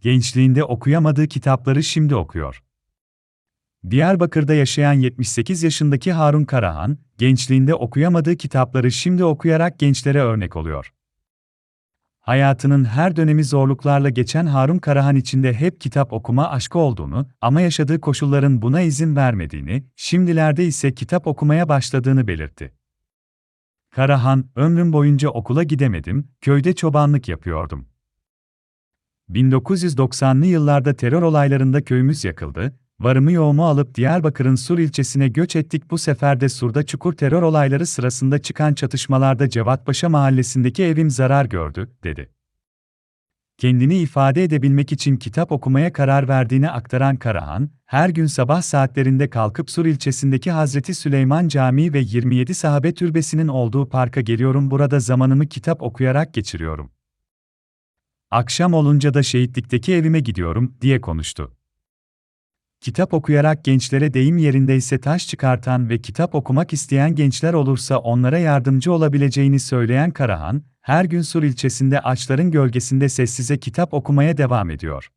gençliğinde okuyamadığı kitapları şimdi okuyor. Diyarbakır'da yaşayan 78 yaşındaki Harun Karahan, gençliğinde okuyamadığı kitapları şimdi okuyarak gençlere örnek oluyor. Hayatının her dönemi zorluklarla geçen Harun Karahan içinde hep kitap okuma aşkı olduğunu ama yaşadığı koşulların buna izin vermediğini, şimdilerde ise kitap okumaya başladığını belirtti. Karahan, ömrüm boyunca okula gidemedim, köyde çobanlık yapıyordum. 1990'lı yıllarda terör olaylarında köyümüz yakıldı, varımı yoğumu alıp Diyarbakır'ın Sur ilçesine göç ettik bu sefer de Sur'da çukur terör olayları sırasında çıkan çatışmalarda Cevatpaşa mahallesindeki evim zarar gördü, dedi. Kendini ifade edebilmek için kitap okumaya karar verdiğini aktaran Karahan, her gün sabah saatlerinde kalkıp Sur ilçesindeki Hazreti Süleyman Camii ve 27 sahabe türbesinin olduğu parka geliyorum burada zamanımı kitap okuyarak geçiriyorum. Akşam olunca da şehitlikteki evime gidiyorum, diye konuştu. Kitap okuyarak gençlere deyim yerindeyse taş çıkartan ve kitap okumak isteyen gençler olursa onlara yardımcı olabileceğini söyleyen Karahan, her gün Sur ilçesinde ağaçların gölgesinde sessize kitap okumaya devam ediyor.